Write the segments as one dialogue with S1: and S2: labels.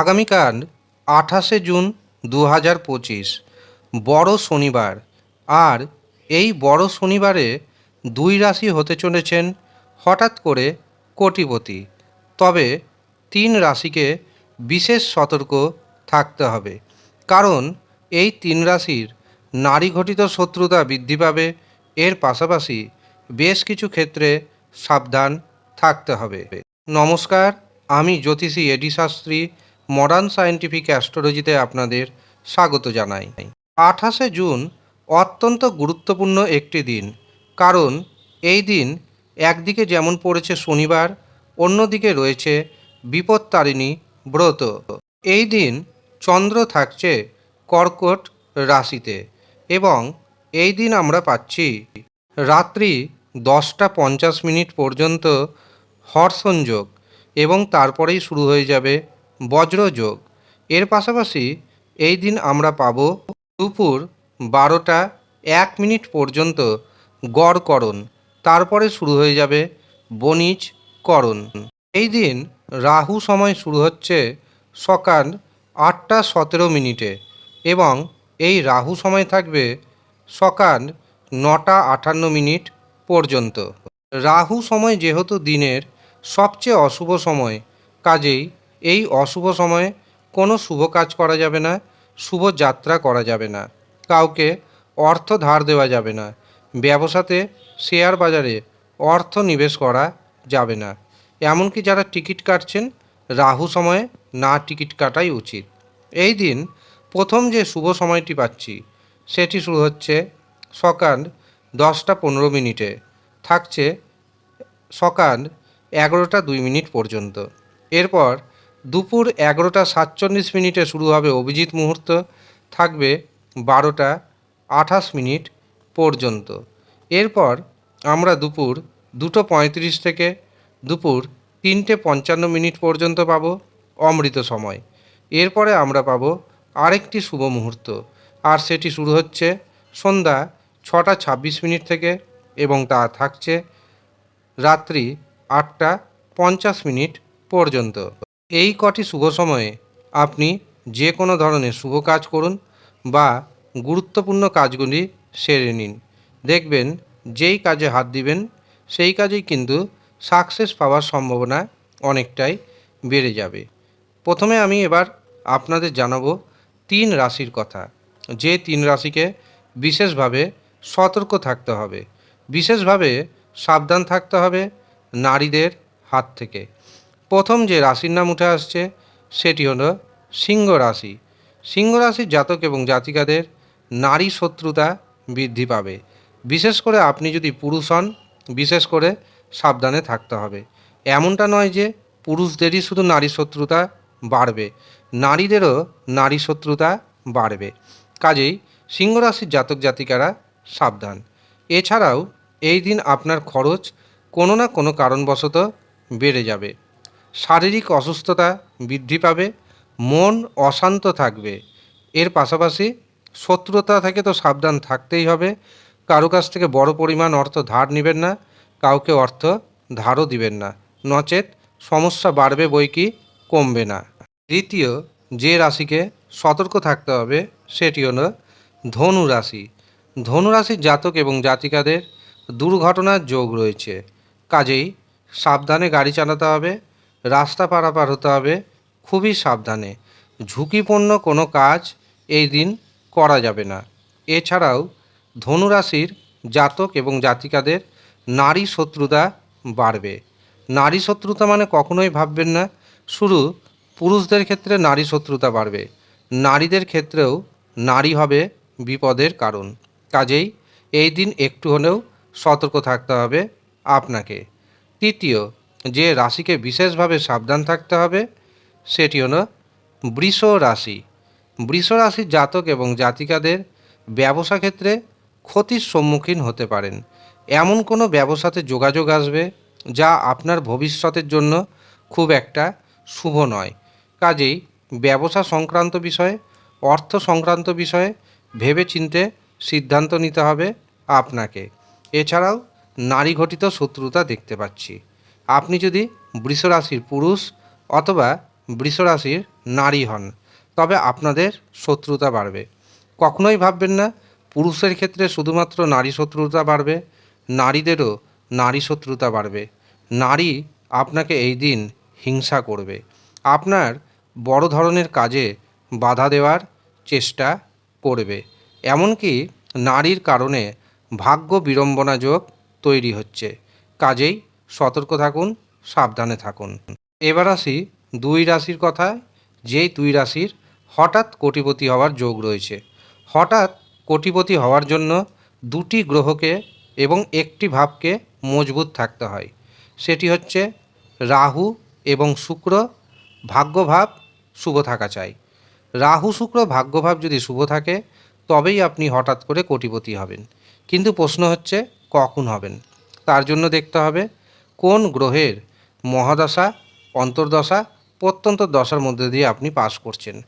S1: আগামীকাল আঠাশে জুন দু হাজার পঁচিশ, বড় শনিবার। আর এই বড় শনিবারে দুই রাশি হতে চলেছেন হঠাৎ করে কোটিপতি। তবে তিন রাশিকে বিশেষ সতর্ক থাকতে হবে। কারণ এই তিন রাশির নারী ঘটিত শত্রুতা বৃদ্ধি পাবে। এর পাশাপাশি বেশ কিছু ক্ষেত্রে সাবধান থাকতে হবে। নমস্কার, আমি জ্যোতিষী A D Shastri. Modern scientific অ্যাস্ট্রোলজিতে আপনাদের স্বাগত জানাই। আঠাশে জুন অত্যন্ত গুরুত্বপূর্ণ একটি দিন। কারণ এই দিন একদিকে যেমন পড়েছে শনিবার, অন্যদিকে রয়েছে বিপত্তারিণী ব্রত। এই দিন চন্দ্র থাকছে কর্কট রাশিতে এবং এই দিন আমরা পাচ্ছি রাত্রি দশটা পঞ্চাশ মিনিট পর্যন্ত হর্ষণযোগ এবং তারপরেই শুরু হয়ে যাবে বজ্রযোগ। এর পাশাপাশি এই দিন আমরা পাব দুপুর বারোটা এক মিনিট পর্যন্ত গড়করণ তারপরে শুরু হয়ে যাবে বণিজকরণ এই দিন রাহু সময় শুরু হচ্ছে সকাল আটটা সতেরো মিনিটে এবং এই রাহু সময় থাকবে সকাল নটা আটান্ন মিনিট পর্যন্ত। রাহু সময় যেহেতু দিনের সবচেয়ে অশুভ সময়, কাজেই এই অশুভ সময়ে কোনো শুভ কাজ করা যাবে না, শুভ যাত্রা করা যাবে না, কাউকে অর্থ ধার দেওয়া যাবে না, ব্যবসাতে শেয়ার বাজারে অর্থ নিবেশ করা যাবে না। এমনকি যারা টিকিট কাটছেন, রাহু সময়ে না টিকিট কাটাই উচিত। এই দিন প্রথম যে শুভ সময়টি পাচ্ছি, সেটি শুরু হচ্ছে সকাল দশটা পনেরো মিনিটে, থাকছে সকাল এগারোটা দুই মিনিট পর্যন্ত। এরপর দুপুর এগারোটা সাতচল্লিশ মিনিটে শুরু হবে অভিজিৎ মুহূর্ত, থাকবে বারোটা আঠাশ মিনিট পর্যন্ত। এরপর আমরা দুপুর দুটো পঁয়ত্রিশ থেকে দুপুর তিনটে পঞ্চান্ন মিনিট পর্যন্ত পাবো অমৃত সময়। এরপরে আমরা পাবো আরেকটি শুভ মুহূর্ত, আর সেটি শুরু হচ্ছে সন্ধ্যা ছটা ছাব্বিশ মিনিট থেকে এবং তা থাকছে রাত্রি আটটা পঞ্চাশ মিনিট পর্যন্ত। এই কটি শুভ সময়ে আপনি যে কোনো ধরনের শুভ কাজ করুন বা গুরুত্বপূর্ণ কাজগুলি সেরে নিন। দেখবেন যেই কাজে হাত দিবেন, সেই কাজেই কিন্তু সাকসেস পাওয়ার সম্ভাবনা অনেকটাই বেড়ে যাবে। প্রথমে আমি এবার আপনাদের জানাব তিন রাশির কথা। যে তিন রাশিকে বিশেষভাবে সতর্ক থাকতে হবে। বিশেষভাবে সাবধান থাকতে হবে নারীদের হাত থেকে। প্রথম যে রাশির নাম উঠে আসছে, সেটি হলো সিংহ রাশি। সিংহ রাশির জাতক এবং জাতিকাদের নারী শত্রুতা বৃদ্ধি পাবে। বিশেষ করে আপনি যদি পুরুষ হন, বিশেষ করে সাবধানে থাকতে হবে। এমনটা নয় যে পুরুষদেরই শুধু নারী শত্রুতা বাড়বে, নারীদেরও নারী শত্রুতা বাড়বে। কাজেই সিংহ রাশির জাতক জাতিকারা সাবধান। এছাড়াও এই দিন আপনার খরচ কোনো না কোনো কারণবশত বেড়ে যাবে। শারীরিক অসুস্থতা বৃদ্ধি পাবে, মন অশান্ত থাকবে। এর পাশাপাশি শত্রুতা থেকে তো সাবধান থাকতেই হবে। কারও কাছ থেকে বড় পরিমাণ অর্থ ধার নেবেন না, কাউকে অর্থ ধারও দিবেন না। নচেত সমস্যা বাড়বে বই কি, কমবে না। দ্বিতীয়, যে রাশিকে সতর্ক থাকতে হবে সেটি হল ধনু রাশি। ধনু রাশির জাতক এবং জাতিকাদের দুর্ঘটনার যোগ রয়েছে। কাজেই সাবধানে গাড়ি চালাতে হবে রাস্তা পারাপার হতে হবে। খুবই সাবধানে। ঝুঁকিপূর্ণ কোনো কাজ এই দিন করা যাবে না। এছাড়াও ধনুরাশির জাতক এবং জাতিকাদের নারী শত্রুতা বাড়বে। নারী শত্রুতা মানে কখনোই ভাববেন না। শুধু পুরুষদের ক্ষেত্রে নারী শত্রুতা বাড়বে। নারীদের ক্ষেত্রেও নারী হবে বিপদের কারণ। কাজেই এই দিন একটু হলেও সতর্ক থাকতে হবে আপনাকে। তৃতীয় যে রাশিকে বিশেষভাবে সাবধান থাকতে হবে, সেটি হলো বৃষ রাশি। বৃষ রাশির জাতক এবং জাতিকাদের ব্যবসা ক্ষেত্রে ক্ষতির সম্মুখীন হতে পারেন। এমন কোনো ব্যবসাতে যোগাযোগ আসবে যা আপনার ভবিষ্যতের জন্য খুব একটা শুভ নয়। কাজেই ব্যবসা সংক্রান্ত বিষয়ে, অর্থ সংক্রান্ত বিষয়ে ভেবে চিনতে সিদ্ধান্ত নিতে হবে আপনাকে। এছাড়াও নারী ঘটিত শত্রুতা দেখতে পাচ্ছি। আপনি যদি বৃষরাশির পুরুষ অথবা বৃষ রাশির নারী হন, তবে আপনাদের শত্রুতা বাড়বে। কখনোই ভাববেন না, পুরুষের ক্ষেত্রে শুধুমাত্র নারী শত্রুতা বাড়বে, নারীদেরও নারী শত্রুতা বাড়বে। নারী আপনাকে এই দিন হিংসা করবে। আপনার বড় ধরনের কাজে বাধা দেওয়ার চেষ্টা করবে। এমনকি নারীর কারণে ভাগ্য বিড়ম্বনা যোগ তৈরি হচ্ছে। কাজেই সতর্ক থাকুন, সাবধানে থাকুন। এবার আসি দুই রাশির কথায়, যেই দুই রাশির হঠাৎ কোটিপতি হওয়ার যোগ রয়েছে। হঠাৎ কোটিপতি হওয়ার জন্য দুটি গ্রহকে এবং একটি ভাবকে মজবুত থাকতে হয়। সেটি হচ্ছে রাহু এবং শুক্র, ভাগ্যভাব শুভ থাকা চাই। রাহু, শুক্র, ভাগ্যভাব যদি শুভ থাকে, তবেই আপনি হঠাৎ করে কোটিপতি হবেন। কিন্তু প্রশ্ন হচ্ছে, কখন হবেন? তার জন্য দেখতে হবে কোন গ্রহের মহাদশা, অন্তর্দশা, প্রত্যন্ত দশার মধ্যে দিয়ে আপনি পাস করছেন?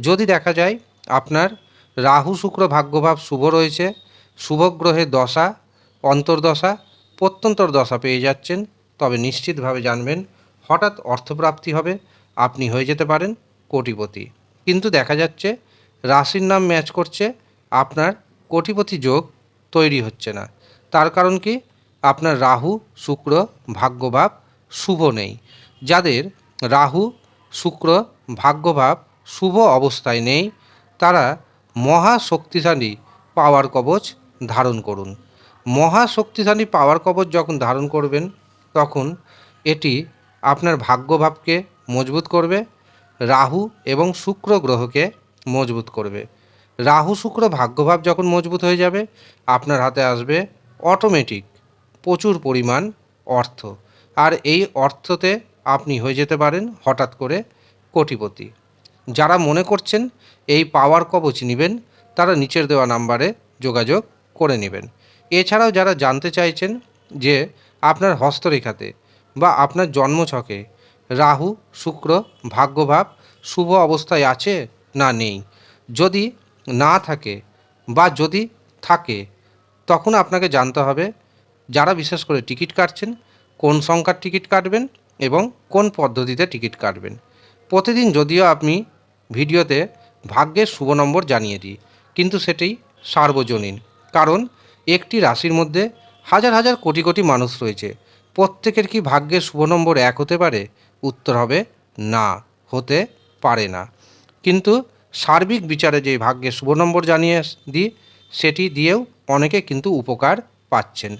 S1: যদি দেখা যায় আপনার রাহু শুক্র ভাগ্যভাব শুভ রয়েছে, শুভ গ্রহের দশা, অন্তর্দশা প্রত্যন্তর দশা পেয়ে যাচ্ছেন, তবে নিশ্চিতভাবে জানবেন হঠাৎ অর্থপ্রাপ্তি হবে, আপনি হয়ে যেতে পারেন কোটিপতি। কিন্তু দেখা যাচ্ছে রাশির নাম ম্যাচ করছে, আপনার কোটিপতি যোগ তৈরি হচ্ছে না। তার কারণ কি? আপনার রাহু, শুক্র, ভাগ্যভাব, শুভ নেই। যাদের রাহু, শুক্র, ভাগ্যভাব, শুভ অবস্থায় নেই, তারা মহা শক্তিশালী পাওয়ার কবচ ধারণ করুন। মহা শক্তিশালী পাওয়ার কবচ যখন ধারণ করবেন, তখন এটি আপনার ভাগ্যভাবকে মজবুত করবে, রাহু এবং শুক্র গ্রহকে মজবুত করবে। রাহু, শুক্র, ভাগ্যভাব যখন মজবুত হয়ে যাবে, আপনার হাতে আসবে অটোমেটিক প্রচুর পরিমাণ অর্থ। আর এই অর্থতে আপনি হয়ে যেতে পারেন হঠাৎ করে কোটিপতি। যারা মনে করছেন এই পাওয়ার কবচ নেবেন, তারা নিচের দেওয়া নাম্বারে যোগাযোগ করে নেবেন। এছাড়াও যারা জানতে চাইছেন যে আপনার হস্তরেখাতে বা আপনার জন্মছকে রাহু, শুক্র, ভাগ্যভাব শুভ অবস্থায় আছে না নেই, যদি না থাকে বা যদি থাকে, তখন আপনাকে জানতে হবে যারা বিশেষ করে টিকিট কাটছেন, কোন সংখ্যার টিকিট কাটবেন এবং কোন পদ্ধতিতে টিকিট কাটবেন। প্রতিদিন যদিও আপনি ভিডিওতে ভাগ্যের শুভ নম্বর জানিয়ে দিই, কিন্তু সেটি সার্বজনীন। কারণ একটি রাশির মধ্যে হাজার হাজার কোটি কোটি মানুষ রয়েছে। প্রত্যেকের কি ভাগ্যের শুভ নম্বর এক হতে পারে? উত্তর হবে না, হতে পারে না। কিন্তু সার্বিক বিচারে যে ভাগ্যের শুভ নম্বর জানিয়ে দিই, সেটি দিয়েও অনেকে কিন্তু উপকার পাচ্ছেন।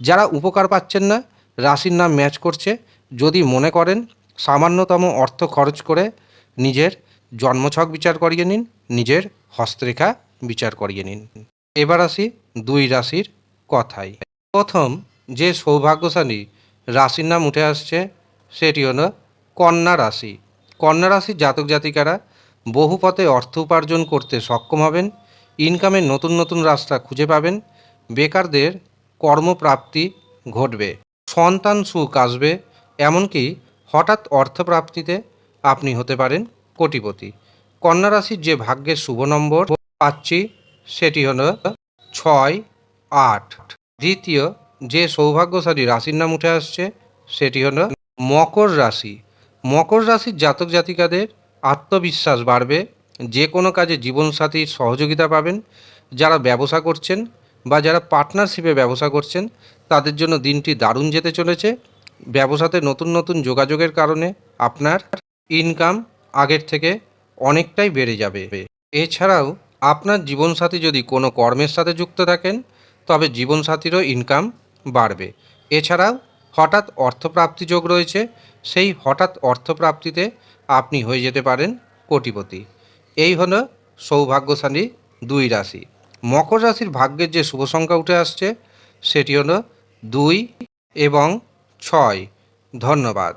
S1: যারা উপকার পাচ্ছেন না, রাশির নাম ম্যাচ করছে। যদি মনে করেন, সামান্যতম অর্থ খরচ করে নিজের জন্মছক বিচার করিয়ে নিন, নিজের হস্তরেখা বিচার করিয়ে নিন। এবার আসি দুই রাশির কথাই প্রথম, যে সৌভাগ্যশালী রাশির নাম উঠে আসছে, সেটি হলো কন্যা রাশি। কন্যা রাশির জাতক জাতিকারা বহু পথে অর্থ উপার্জন করতে সক্ষম হবেন ইনকামের নতুন নতুন রাস্তা খুঁজে পাবেন, বেকারদের কর্মপ্রাপ্তি ঘটবে, সন্তান সুখ আসবে, এমনকি হঠাৎ অর্থপ্রাপ্তিতে আপনি হতে পারেন কোটিপতি। কন্যা রাশির যে ভাগ্যের শুভ নম্বর পাচ্ছি, সেটি হল ছয়, আট। দ্বিতীয়, যে সৌভাগ্যশালী রাশির নাম উঠে আসছে, সেটি হল মকর রাশি। মকর রাশির জাতক জাতিকাদের আত্মবিশ্বাস বাড়বে, যে কোনো কাজে জীবনসাথীর সহযোগিতা পাবেন, যারা ব্যবসা করছেন বা যারা পার্টনারশিপে ব্যবসা করছেন, তাদের জন্য দিনটি দারুণ যেতে চলেছে। ব্যবসাতে নতুন নতুন যোগাযোগের কারণে আপনার ইনকাম আগের থেকে অনেকটাই বেড়ে যাবে। এছাড়াও আপনার জীবনসাথী যদি কোনো কর্মের সাথে যুক্ত থাকেন, তবে জীবনসাথীরও ইনকাম বাড়বে। এছাড়াও হঠাৎ অর্থপ্রাপ্তি যোগ রয়েছে, সেই হঠাৎ অর্থপ্রাপ্তিতে আপনি হয়ে যেতে পারেন কোটিপতি। এই হলো সৌভাগ্যশালী দুই রাশি। মকর রাশির ভাগ্যের যে শুভ সংখ্যা উঠে আসছে সেটি হলো দুই এবং ছয়। ধন্যবাদ।